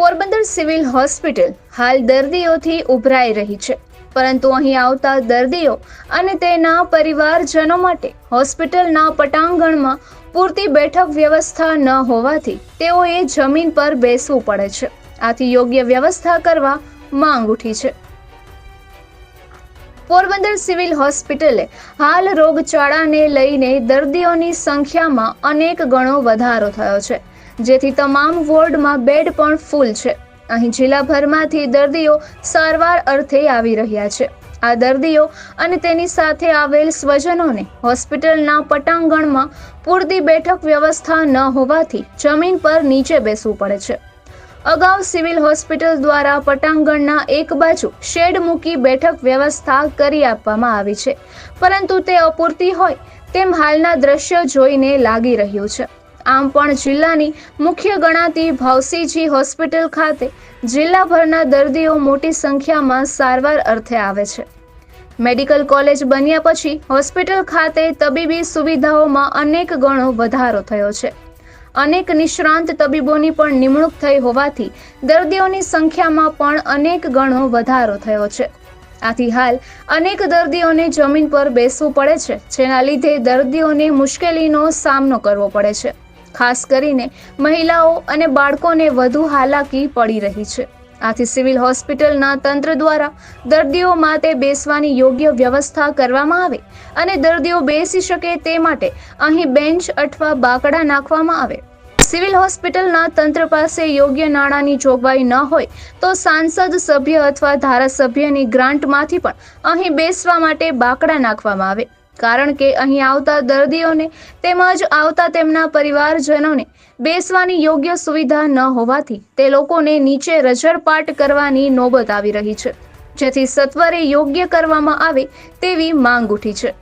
Porbandar civil hospital હાલ દર્દીઓથી ઉભરાઈ રહી છે. પરંતુ અહીં આવતા દર્દીઓ અને તેના પરિવારજનો માટે હોસ્પિટલના પટાંગણમાં પૂરતી બેઠક વ્યવસ્થા ન હોવાથી તેઓએ જમીન પર બેસવું પડે છે. આથી યોગ્ય વ્યવસ્થા કરવા માંગ ઉઠી છે. પોરબંદર સિવિલ હોસ્પિટલે હાલ રોગચાળાને લઈને દર્દીઓની સંખ્યામાં અનેક ગણો વધારો થયો છે. જેથી તમામ વોર્ડમાં બેડ પણ ફૂલ છે. અહીં જિલ્લાભરમાંથી દર્દીઓ સારવાર અર્થે આવી રહ્યા છે. આ દર્દીઓ અને તેની સાથે આવેલ સ્વજનોને હોસ્પિટલના પટાંગણમાં પૂરતી બેઠક વ્યવસ્થા ન હોવાથી જમીન પર નીચે બેસવું પડે છે. અગાઉ સિવિલ હોસ્પિટલ દ્વારા પટાંગણના એક બાજુ શેડ મૂકી બેઠક વ્યવસ્થા કરી આપવામાં આવી છે. પરંતુ તે અપૂરતી હોય તેમ હાલના દ્રશ્ય જોઈને લાગી રહ્યું છે. આમ પણ જિલ્લાની મુખ્ય ગણાતી ભાવસીજી હોસ્પિટલ ખાતે જિલ્લાભરના દર્દીઓ મોટી સંખ્યામાં સારવાર અર્થે આવે છે. મેડિકલ કોલેજ બન્યા પછી હોસ્પિટલ ખાતે તબીબી સુવિધાઓમાં અનેક ગણો વધારો થયો છે. અનેક નિષ્ણાંત તબીબોની પણ નિમણૂક થઈ હોવાથી દર્દીઓની સંખ્યામાં પણ અનેક ગણો વધારો થયો છે. આથી હાલ અનેક દર્દીઓને જમીન પર બેસવું પડે છે, જેના લીધે દર્દીઓને મુશ્કેલીનો સામનો કરવો પડે છે. ખાસ કરીને મહિલાઓ અને બાળકોને વધુ હાલાકી પડી રહી છે. આથી સિવિલ હોસ્પિટલના તંત્ર દ્વારા દર્દીઓ માટે બેસવાની યોગ્ય વ્યવસ્થા કરવામાં આવે અને દર્દીઓ બેસી શકે તે માટે અહીં બેન્ચ અથવા બાકડા નાખવામાં આવે. સિવિલ હોસ્પિટલના તંત્ર પાસે યોગ્ય નાણાંની જોગવાઈ ન હોય તો સાંસદ સભ્ય અથવા ધારાસભ્યની ગ્રાન્ટમાંથી પણ અહીં બેસવા માટે બાકડા નાખવામાં આવે. કારણ કે અહીં આવતા દર્દીઓને તેમજ આવતા તેમના પરિવારજનોને બેસવાની યોગ્ય સુવિધા ન હોવાથી તે લોકોને નીચે રજરપાટ કરવાની નોબત આવી રહી છે, જેથી સત્વરે યોગ્ય કરવામાં આવે તેવી માંગ ઉઠી છે.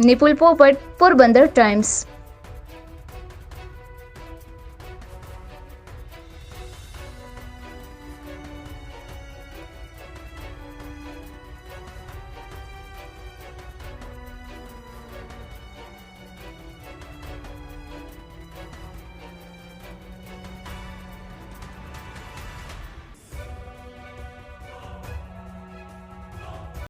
નિપુલ પોપટ, પોરબંદર ટાઈમ્સ.